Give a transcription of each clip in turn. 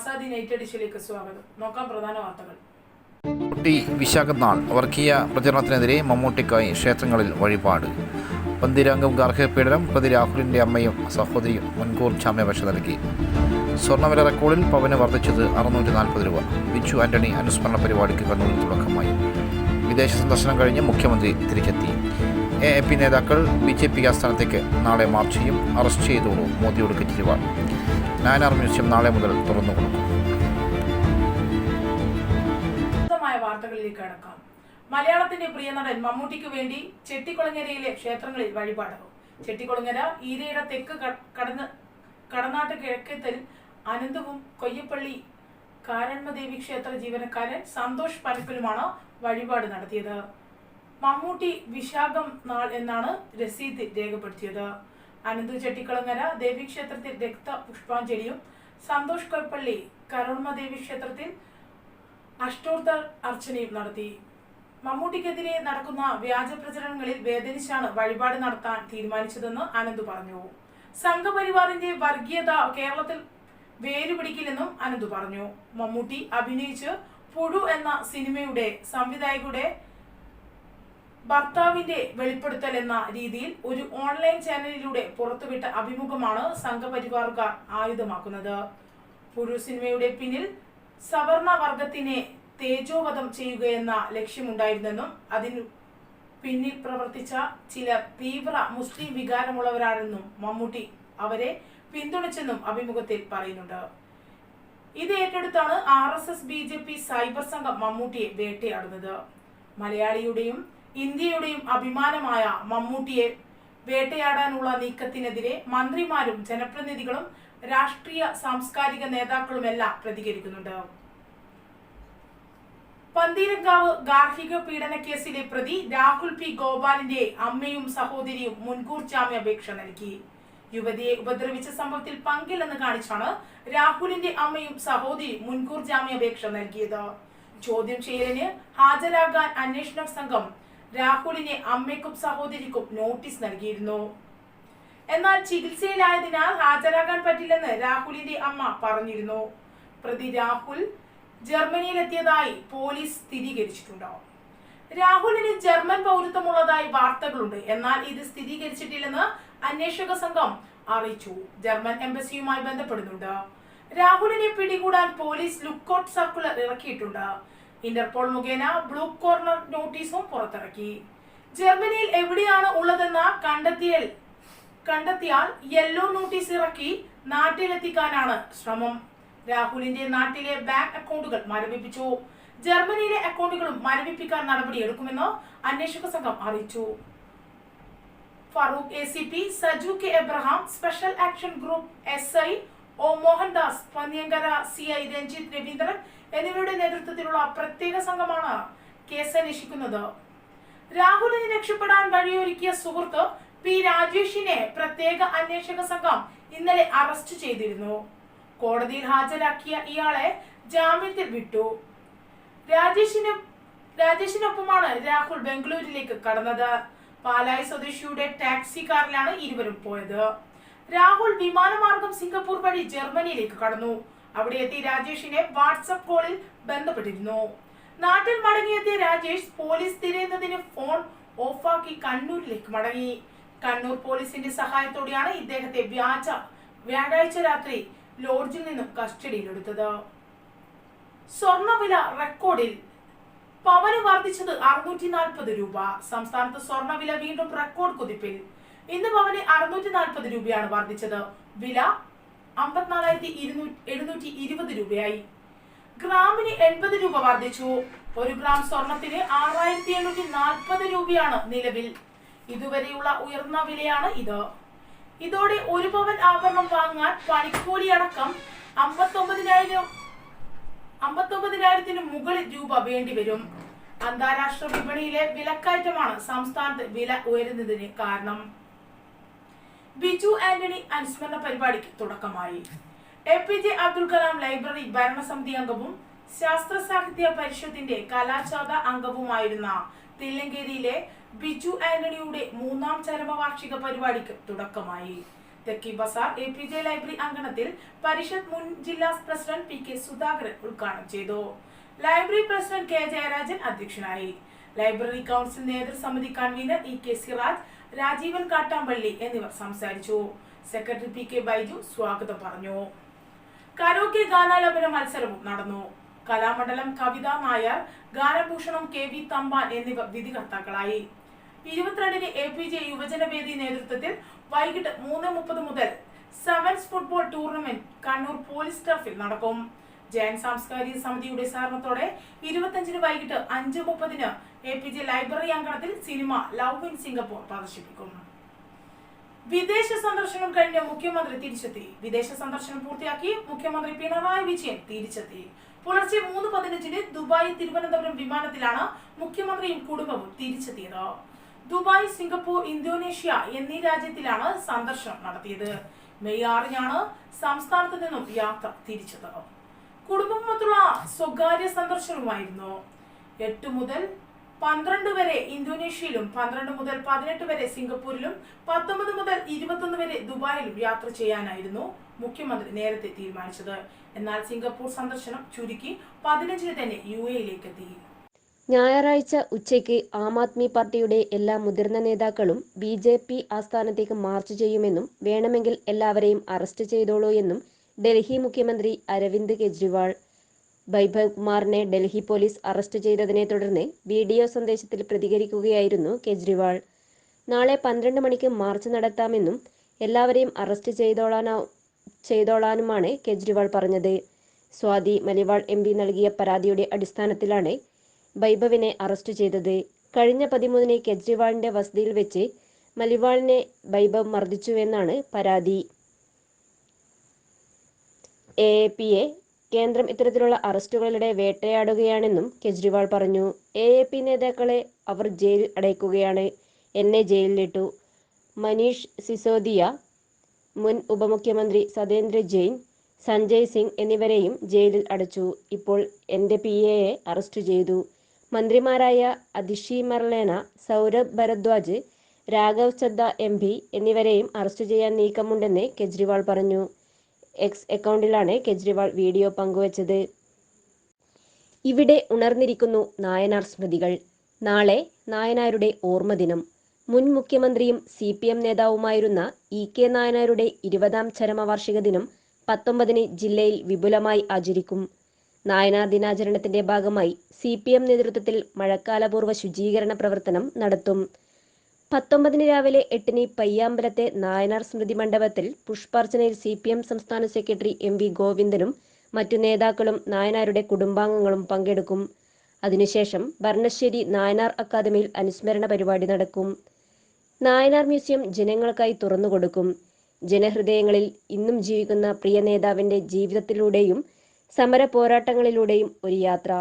Azadi night എഡിഷനിലേക്ക് സ്വാഗതം. നോക്കാം പ്രധാന വാർത്തകൾ. കുട്ടി വിശാഖനാൾ വർഗീയ പ്രചരണത്തിനെതിരെ മമ്മൂട്ടിക്കായി ക്ഷേത്രങ്ങളിൽ വഴിപാട്. പന്തിരാംഗം ഗാർഹിക പീഡനം പ്രതി രാഹുലിന്റെ അമ്മയും സഹോദരിയും മുൻകൂർ ജാമ്യാപേക്ഷ നൽകി. സ്വർണവില റെക്കോർഡിൽ പവന് വർദ്ധിച്ചത് അറുന്നൂറ്റി നാൽപ്പത് രൂപ. ബിജു ആന്റണി അനുസ്മരണ പരിപാടിക്ക് കണ്ണൂരിൽ തുടക്കമായി. വിദേശ സന്ദർശനം കഴിഞ്ഞ് മുഖ്യമന്ത്രി തിരിച്ചെത്തി. എ എ പി നേതാക്കൾ ബി ജെ പി ആസ്ഥാനത്തേക്ക് നാളെ മാർച്ച് ചെയ്യും. അറസ്റ്റ് ചെയ്തോളൂ മോദിയോട് കെജ്രിവാൾ. നായനാർ മ്യൂസിയം നാളെ മുതൽ തുറന്നു കൊടുക്കും. വാർത്തകളിലേക്ക് കടക്കാം. മലയാളത്തിന്റെ പ്രിയ നടൻ മമ്മൂട്ടിക്ക് വേണ്ടി ചെട്ടിക്കുളങ്ങരയിലെ ക്ഷേത്രങ്ങളിൽ വഴിപാടാകും ചെട്ടിക്കുളങ്ങര ഈരയുടെ തെക്ക് കടന്ന് കടനാട്ട് കിഴക്കത്തിൽ അനന്തവും കൊയ്യപ്പള്ളി കാരണ്മദേവി ക്ഷേത്ര ജീവനക്കാരൻ സന്തോഷ് പരപ്പിലുമാണ് വഴിപാട് നടത്തിയത്. മമ്മൂട്ടി വിശാഖം നാൾ എന്നാണ് രസീത് രേഖപ്പെടുത്തിയത്. അനന്തു ചെട്ടിക്കുളങ്ങര ദേവീക്ഷേത്രത്തിൽ രക്ത പുഷ്പാഞ്ജലിയും സന്തോഷ് കൊയ്പ്പള്ളി കരുൺമദേവി ക്ഷേത്രത്തിൽ അഷ്ടോർത്ത അർച്ചനയും നടത്തി. മമ്മൂട്ടിക്കെതിരെ നടക്കുന്ന വ്യാജ പ്രചരണങ്ങളിൽ വേദനിച്ചാണ് വഴിപാട് നടത്താൻ തീരുമാനിച്ചതെന്ന് അനന്തു പറഞ്ഞു. സംഘപരിവാറിന്റെ വർഗീയത കേരളത്തിൽ വേരുപിടിക്കില്ലെന്നും അനന്തു പറഞ്ഞു. മമ്മൂട്ടി അഭിനയിച്ച് പുഴു എന്ന സിനിമയുടെ സംവിധായകരുടെ ഭർത്താവിന്റെ വെളിപ്പെടുത്തൽ എന്ന രീതിയിൽ ഒരു ഓൺലൈൻ ചാനലിലൂടെ പുറത്തുവിട്ട അഭിമുഖമാണ് സംഘപരിവാറുകാർ ആയുധമാക്കുന്നത്. പുഴു സിനിമയുടെ പിന്നിൽ സവർണ വർഗത്തിനെ തേജോവധം ചെയ്യുകയെന്ന ലക്ഷ്യമുണ്ടായിരുന്നെന്നും അതിന് പിന്നിൽ പ്രവർത്തിച്ച ചില തീവ്ര മുസ്ലിം വികാരമുള്ളവരാണെന്നും മമ്മൂട്ടി അവരെ പിന്തുണച്ചെന്നും അഭിമുഖത്തിൽ പറയുന്നുണ്ട്. ഇത് ഏറ്റെടുത്താണ് R S S B J P cyber സംഘം മമ്മൂട്ടിയെ വേട്ടയാടുന്നത്. മലയാളിയുടെയും ഇന്ത്യയുടെയും അഭിമാനമായ മമ്മൂട്ടിയെ വേട്ടയാടാനുള്ള നീക്കത്തിനെതിരെ മന്ത്രിമാരും ജനപ്രതിനിധികളും രാഷ്ട്രീയ സാംസ്കാരിക നേതാക്കളുമെല്ലാം പ്രതികരിക്കുന്നുണ്ട്. പന്തീരങ്കാവ് ഗാർഹിക പീഡന കേസിലെ പ്രതി രാഹുൽ പി ഗോപാലിന്റെ അമ്മയും സഹോദരിയും മുൻകൂർ ജാമ്യാപേക്ഷ നൽകി. യുവതിയെ ഉപദ്രവിച്ച സംഭവത്തിൽ പങ്കില്ലെന്ന് കാണിച്ചാണ് രാഹുലിന്റെ അമ്മയും സഹോദരിയും മുൻകൂർ ജാമ്യാപേക്ഷ നൽകിയത്. ചോദ്യം ചെയ്യലിന് ഹാജരാകാൻ അന്വേഷണ സംഘം രാഹുലിനെ അമ്മയ്ക്കും സഹോദരിക്കും നോട്ടീസ് നൽകിയിരുന്നു. എന്നാൽ ചികിത്സയിലായതിനാൽ ഹാജരാകാൻ പറ്റില്ലെന്ന് രാഹുലിന്റെ അമ്മ പറഞ്ഞിരുന്നു. പ്രതി രാഹുൽ ജർമ്മനിയിലെത്തിയതായി പോലീസ് സ്ഥിരീകരിച്ചിട്ടുണ്ട്? രാഹുലിന് ജർമ്മൻ പൗരത്വമുള്ളതായി വാർത്തകളുണ്ട്. എന്നാൽ ഇത് സ്ഥിരീകരിച്ചിട്ടില്ലെന്ന് അന്വേഷക സംഘം അറിയിച്ചു. ജർമ്മൻ എംബസിയുമായി ബന്ധപ്പെടുന്നുണ്ട്. രാഹുലിനെ പിടികൂടാൻ പോലീസ് ലുക്കൌട്ട് സർക്കുലർ ഇറക്കിയിട്ടുണ്ട്. ഇന്റർപോൾ മുഖേന ബ്ലൂ കോർണർ നോട്ടീസും പുറത്തിറക്കി. ജർമ്മനിയിൽ എവിടെയാണ് ഉള്ളതെന്ന് കണ്ടെത്തിയൽ കണ്ടെത്തിയാൽ യെല്ലോ നോട്ടീസ് ഇറക്കി നാട്ടിലെത്തിക്കാനാണ് ശ്രമം. രാഹുലിന്റെ നാട്ടിലെ ബാങ്ക് അക്കൗണ്ടുകൾ മരവിപ്പിച്ചു. ജർമ്മനിയിലെ അക്കൗണ്ടുകളും മരവിപ്പിക്കാൻ നടപടിയെടുക്കുമെന്ന് അന്വേഷക സംഘം അറിയിച്ചു. Farook A C P Saju K Abraham special action group S I O Mohandas Panniyankara C I Ranjith Raveendran എന്നിവരുടെ നേതൃത്വത്തിലുള്ള പ്രത്യേക സംഘമാണ് കേസ് അന്വേഷിക്കുന്നത്. രാഹുലിന് രക്ഷപ്പെടാൻ വഴിയൊരുക്കിയ സുഹൃത്ത് പി രാജേഷിനെ പ്രത്യേക അന്വേഷക സംഘം ഇന്നലെ അറസ്റ്റ് ചെയ്തിരുന്നു. കോടതിയിൽ ഹാജരാക്കിയ ഇയാളെ ജാമ്യത്തിൽ വിട്ടു. രാജേഷിന് രാജേഷിനൊപ്പമാണ് രാഹുൽ ബംഗളൂരിലേക്ക് കടന്നത്. പാലായി സ്വദേശിയുടെ ടാക്സി കാറിലാണ് ഇരുവരും പോയത്. രാഹുൽ വിമാനമാർഗം സിംഗപ്പൂർ വഴി ജർമ്മനിയിലേക്ക് കടന്നു. അവിടെ എത്തി രാജേഷിനെ വാട്സപ്പ് കോളിൽ ബന്ധപ്പെട്ടിരുന്നു. നാട്ടിൽ മടങ്ങിയെത്തിയ രാജേഷ് പോലീസ് തിരയുന്നതിന് ഫോൺ ഓഫാക്കി കണ്ണൂരിലേക്ക് മടങ്ങി. കണ്ണൂർ പോലീസിന്റെ സഹായത്തോടെയാണ് ഇദ്ദേഹത്തെ വ്യാജ വ്യാഴാഴ്ച രാത്രി ലോഡ്ജിൽ നിന്നും കസ്റ്റഡിയിലെടുത്തത്. സ്വർണവില റെക്കോർഡിൽ പവന് വർദ്ധിച്ചത് അറുന്നൂറ്റി നാൽപ്പത് രൂപ. സംസ്ഥാനത്ത് സ്വർണവില വീണ്ടും റെക്കോർഡ് കുതിപ്പിൽ. ഇന്ന് പവന് അറുന്നൂറ്റി നാൽപ്പത് രൂപയാണ് വർദ്ധിച്ചത്. വില അമ്പത്തിനാലായിരത്തി ഇരുന്നൂറ്റി എഴുന്നൂറ്റി ഇരുപത് രൂപയായി. ഗ്രാമിന് എൺപത് രൂപ വർദ്ധിച്ചു. ഒരു ഗ്രാം സ്വർണത്തിന് ആറായിരത്തി എണ്ണൂറ്റി നാൽപ്പത് രൂപയാണ് നിലവിൽ. ഇതുവരെയുള്ള ഉയർന്ന വിലയാണ് ഇത്. ഇതോടെ ഒരു പവൻ ആഭരണം വാങ്ങാൻ പണിക്കൂലി അടക്കം അമ്പത്തൊമ്പതിനായിരം അമ്പത്തൊമ്പതിനായിരത്തിന് മുകളിൽ രൂപ വേണ്ടിവരും അന്താരാഷ്ട്ര വിപണിയിലെ വിലക്കയറ്റമാണ് സംസ്ഥാനത്ത് വില ഉയരുന്നതിന് കാരണം. ബിജു ആന്റണി അനുസ്മരണ പരിപാടിക്ക് തുടക്കമായി. A P J Abdul Kalam library ഭരണസമിതി അംഗവും ശാസ്ത്ര സാഹിത്യ പരിഷത്തിന്റെ കലാശാഖ അംഗവുമായിരുന്ന തില്ലങ്കേരിയിലെ ബിജു ആന്റണിയുടെ മൂന്നാം ചരമവാർഷിക പരിപാടിക്ക് തുടക്കമായി. Thekki Bazar A P J library അങ്കണത്തിൽ പരിഷത്ത് മുൻ ജില്ലാ പ്രസിഡന്റ് പി കെ സുധാകരൻ ഉദ്ഘാടനം ചെയ്തു. ലൈബ്രറി പ്രസിഡന്റ് കെ ജയരാജൻ അധ്യക്ഷനായി. Library council നേതൃസമിതി convener E K Siraj Rajeevan Kattampally എന്നിവർ സംസാരിച്ചു. സെക്രട്ടറി പി കെ ബൈജു സ്വാഗതം പറഞ്ഞു. കരോക്കെ ഗാനാലാപന മത്സരവും നടന്നു. കലാമണ്ഡലം കവിത നായർ ഗാനഭൂഷണം കെ വി തമ്പാൻ എന്നിവർ വിധികർത്താക്കളായി. ഇരുപത്തിരണ്ടിന് എ പി ജെ യുവജനവേദി നേതൃത്വത്തിൽ വൈകിട്ട് മൂന്ന് മുപ്പത് മുതൽ sevens football tournament Kannur police ടർഫിൽ നടക്കും. ജയൻ സാംസ്കാരിക സമിതിയുടെ സഹകരണത്തോടെ ഇരുപത്തിയഞ്ചിന് വൈകിട്ട് അഞ്ച് മുപ്പതിന് എ പി ജെ ലൈബ്രറി അങ്കണത്തിൽ സിനിമ ലവ് ഇൻ സിംഗപ്പൂർ പ്രദർശിപ്പിക്കും വിദേശ സന്ദർശനം കഴിഞ്ഞ മുഖ്യമന്ത്രി തിരിച്ചെത്തി. വിദേശ സന്ദർശനം പൂർത്തിയാക്കി മുഖ്യമന്ത്രി പിണറായി വിജയൻ തിരിച്ചെത്തി. പുലർച്ചെ മൂന്ന് പതിനഞ്ചിന് ദുബായ് തിരുവനന്തപുരം വിമാനത്തിലാണ് മുഖ്യമന്ത്രിയും കുടുംബവും തിരിച്ചെത്തിയത്. ദുബായ് സിംഗപ്പൂർ ഇന്തോനേഷ്യ എന്നീ രാജ്യത്തിലാണ് സന്ദർശനം നടത്തിയത്. മെയ് ആറിനാണ് സംസ്ഥാനത്ത് നിന്നും യാത്ര തിരിച്ചത്. കുടുംബമൊത്തുള്ള സ്വകാര്യ സന്ദർശനവുമായിരുന്നു. എട്ട് മുതൽ പന്ത്രണ്ട് വരെ ഇന്തോനേഷ്യയിലും പന്ത്രണ്ട് മുതൽ പതിനെട്ട് വരെ സിംഗപ്പൂരിലും പത്തൊമ്പത് മുതൽ ഇരുപത്തൊന്ന് വരെ ദുബായിലും യാത്ര ചെയ്യാനായിരുന്നു മുഖ്യമന്ത്രി നേരത്തെ തീരുമാനിച്ചത്. എന്നാൽ സിംഗപ്പൂർ സന്ദർശനം ചുരുക്കി പതിനഞ്ചിന് തന്നെ യു എയിലേക്ക് എത്തി ഞായറാഴ്ച ഉച്ചയ്ക്ക് ആം ആദ്മി പാർട്ടിയുടെ എല്ലാ മുതിർന്ന നേതാക്കളും ബി ജെ പി ആസ്ഥാനത്തേക്ക് മാർച്ച് ചെയ്യുമെന്നും വേണമെങ്കിൽ എല്ലാവരെയും അറസ്റ്റ് ചെയ്തോളൂ എന്നും ഡൽഹി മുഖ്യമന്ത്രി അരവിന്ദ് കെജ്രിവാൾ വൈഭവ് കുമാറിനെ ഡൽഹി പോലീസ് അറസ്റ്റ് ചെയ്തതിനെ തുടർന്ന് വീഡിയോ സന്ദേശത്തിൽ പ്രതികരിക്കുകയായിരുന്നു കെജ്രിവാൾ. നാളെ പന്ത്രണ്ട് മണിക്ക് മാർച്ച് നടത്താമെന്നും എല്ലാവരെയും അറസ്റ്റ് ചെയ്തോളാനാ ചെയ്തോളാനുമാണ് കെജ്രിവാൾ പറഞ്ഞത്. സ്വാതി മലിവാൾ എം പി നൽകിയ പരാതിയുടെ അടിസ്ഥാനത്തിലാണ് വൈഭവിനെ അറസ്റ്റ് ചെയ്തത്. കഴിഞ്ഞ പതിമൂന്നിന് കെജ്രിവാളിന്റെ വസതിയിൽ വെച്ച് മലിവാളിനെ വൈഭവ് മർദ്ദിച്ചുവെന്നാണ് പരാതി. എ പിയെ കേന്ദ്രം ഇത്തരത്തിലുള്ള അറസ്റ്റുകളിലൂടെ വേട്ടയാടുകയാണെന്നും കെജ്രിവാൾ പറഞ്ഞു. എ എ പി നേതാക്കളെ അവർ ജയിലിൽ അടയ്ക്കുകയാണ്. എന്നെ ജയിലിലിട്ടു. മനീഷ് സിസോദിയ മുൻ ഉപമുഖ്യമന്ത്രി സതേന്ദ്ര ജെയിൻ സഞ്ജയ് സിംഗ് എന്നിവരെയും ജയിലിൽ അടച്ചു. ഇപ്പോൾ എന്റെ പി എയെ അറസ്റ്റ് ചെയ്തു. മന്ത്രിമാരായ അതിഷി മർലേന സൗരഭ് ഭരദ്വാജ് രാഘവ് ചദ്ദ എം എന്നിവരെയും അറസ്റ്റ് ചെയ്യാൻ നീക്കമുണ്ടെന്ന് കെജ്രിവാൾ പറഞ്ഞു. എക്സ് അക്കൗണ്ടിലാണ് കെജ്രിവാൾ വീഡിയോ പങ്കുവച്ചത്. ഇവിടെ ഉണർന്നിരിക്കുന്നു നായനാർ സ്മൃതികൾ. നാളെ നായനാരുടെ ഓർമ്മദിനം. മുൻ മുഖ്യമന്ത്രിയും സി പി എം നേതാവുമായിരുന്ന ഇ കെ നായനാരുടെ ഇരുപതാം ചരമവാർഷിക ദിനം പത്തൊമ്പതിന് ജില്ലയിൽ വിപുലമായി ആചരിക്കും. നായനാർ ദിനാചരണത്തിന്റെ ഭാഗമായി സി പി എം നേതൃത്വത്തിൽ മഴക്കാലപൂർവ ശുചീകരണ പ്രവർത്തനം നടത്തും. പത്തൊമ്പതിന് രാവിലെ എട്ടിന് പയ്യാമ്പലത്തെ നായനാർ സ്മൃതി മണ്ഡപത്തിൽ പുഷ്പാർച്ചനയിൽ സി പി എം സംസ്ഥാന സെക്രട്ടറി എം വി ഗോവിന്ദനും മറ്റു നേതാക്കളും നായനാരുടെ കുടുംബാംഗങ്ങളും പങ്കെടുക്കും. അതിനുശേഷം ഭരണശ്ശേരി നായനാർ അക്കാദമിയിൽ അനുസ്മരണ പരിപാടി നടക്കും. നായനാർ മ്യൂസിയം ജനങ്ങൾക്കായി തുറന്നുകൊടുക്കും. ജനഹൃദയങ്ങളിൽ ഇന്നും ജീവിക്കുന്ന പ്രിയ നേതാവിന്റെ ജീവിതത്തിലൂടെയും സമര പോരാട്ടങ്ങളിലൂടെയും ഒരു യാത്ര.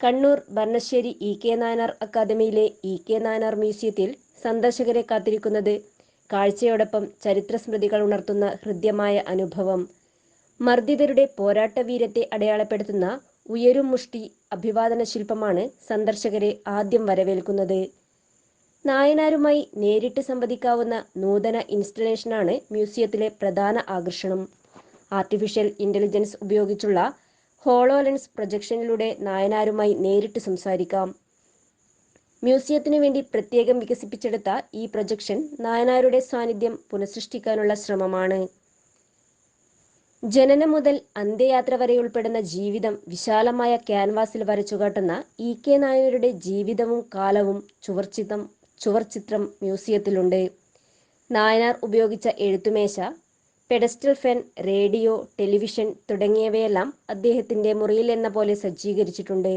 കണ്ണൂർ ഭരണശ്ശേരി ഇ കെ നായനാർ അക്കാദമിയിലെ ഇ കെ നായനാർ മ്യൂസിയത്തിൽ സന്ദർശകരെ കാത്തിരിക്കുന്നത് കാഴ്ചയോടൊപ്പം ചരിത്ര സ്മൃതികൾ ഉണർത്തുന്ന ഹൃദ്യമായ അനുഭവം. മർദ്ദിതരുടെ പോരാട്ട വീരത്തെ അടയാളപ്പെടുത്തുന്ന ഉയരും മുഷ്ടി അഭിവാദന ശില്പമാണ് സന്ദർശകരെ ആദ്യം വരവേൽക്കുന്നത്. നായനാരുമായി നേരിട്ട് സംവദിക്കാവുന്ന നൂതന ഇൻസ്റ്റലേഷനാണ് മ്യൂസിയത്തിലെ പ്രധാന ആകർഷണം. ആർട്ടിഫിഷ്യൽ ഇന്റലിജൻസ് ഉപയോഗിച്ചുള്ള ഹോളോലെൻസ് പ്രൊജക്ഷനിലൂടെ നായനാരുമായി നേരിട്ട് സംസാരിക്കാം. മ്യൂസിയത്തിനു വേണ്ടി പ്രത്യേകം വികസിപ്പിച്ചെടുത്ത ഈ പ്രൊജക്ഷൻ നായനാരുടെ സാന്നിധ്യം പുനഃസൃഷ്ടിക്കാനുള്ള ശ്രമമാണ്. ജനനം മുതൽ അന്ത്യയാത്ര വരെ ഉൾപ്പെടുന്ന ജീവിതം വിശാലമായ ക്യാൻവാസിൽ വരച്ചുകാട്ടുന്ന ഇ കെ നായരുടെ ജീവിതവും കാലവും ചുവർച്ചിത്രം ചുവർചിത്രം മ്യൂസിയത്തിലുണ്ട്. നായനാർ ഉപയോഗിച്ച എഴുത്തുമേശ പെഡസ്റ്റൽ ഫാൻ റേഡിയോ ടെലിവിഷൻ തുടങ്ങിയവയെല്ലാം അദ്ദേഹത്തിന്റെ മുറിയിൽ എന്ന പോലെ സജ്ജീകരിച്ചിട്ടുണ്ട്.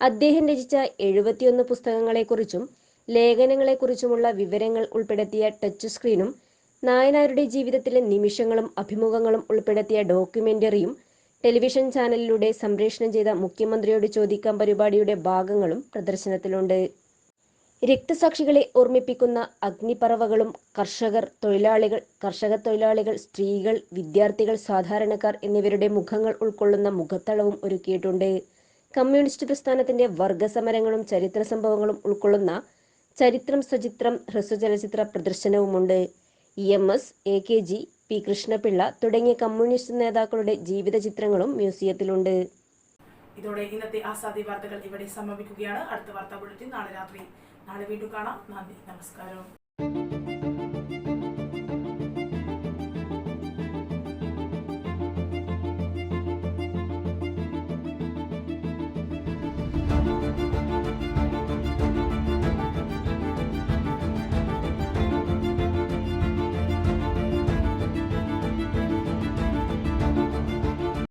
അദ്ദേഹം രചിച്ച എഴുപത്തിയൊന്ന് പുസ്തകങ്ങളെക്കുറിച്ചും ലേഖനങ്ങളെക്കുറിച്ചുമുള്ള വിവരങ്ങൾ ഉൾപ്പെടുത്തിയ ടച്ച് സ്ക്രീനും നായനാരുടെ ജീവിതത്തിലെ നിമിഷങ്ങളും അഭിമുഖങ്ങളും ഉൾപ്പെടുത്തിയ ഡോക്യുമെന്ററിയും ടെലിവിഷൻ ചാനലിലൂടെ സംപ്രേഷണം ചെയ്ത മുഖ്യമന്ത്രിയോട് ചോദിക്കാം പരിപാടിയുടെ ഭാഗങ്ങളും പ്രദർശനത്തിലുണ്ട്. രക്തസാക്ഷികളെ ഓർമ്മിപ്പിക്കുന്ന അഗ്നിപ്പറവകളും കർഷകർ തൊഴിലാളികൾ കർഷക തൊഴിലാളികൾ സ്ത്രീകൾ വിദ്യാർത്ഥികൾ സാധാരണക്കാർ എന്നിവരുടെ മുഖങ്ങൾ ഉൾക്കൊള്ളുന്ന മുഖത്തളവും ഒരുക്കിയിട്ടുണ്ട്. കമ്മ്യൂണിസ്റ്റ് പ്രസ്ഥാനത്തിന്റെ വർഗസമരങ്ങളും ചരിത്ര സംഭവങ്ങളും ഉൾക്കൊള്ളുന്ന ചരിത്രം സചിത്രം ഹ്രസ്വചലച്ചിത്ര പ്രദർശനവുമുണ്ട്. E M S A K G P Krishnapillai തുടങ്ങിയ കമ്മ്യൂണിസ്റ്റ് നേതാക്കളുടെ ജീവിത ചിത്രങ്ങളും മ്യൂസിയത്തിലുണ്ട്. ഇതോടെ ഇന്നത്തെ ആസാദി വാർത്തകൾ ഇവിടെ സമാപിക്കുകയാണ്. അടുത്ത വാർത്താ ബുള്ളറ്റിൻ നാളെ രാത്രി. നാളെ വീണ്ടും കാണാം. നന്ദി. നമസ്കാരം.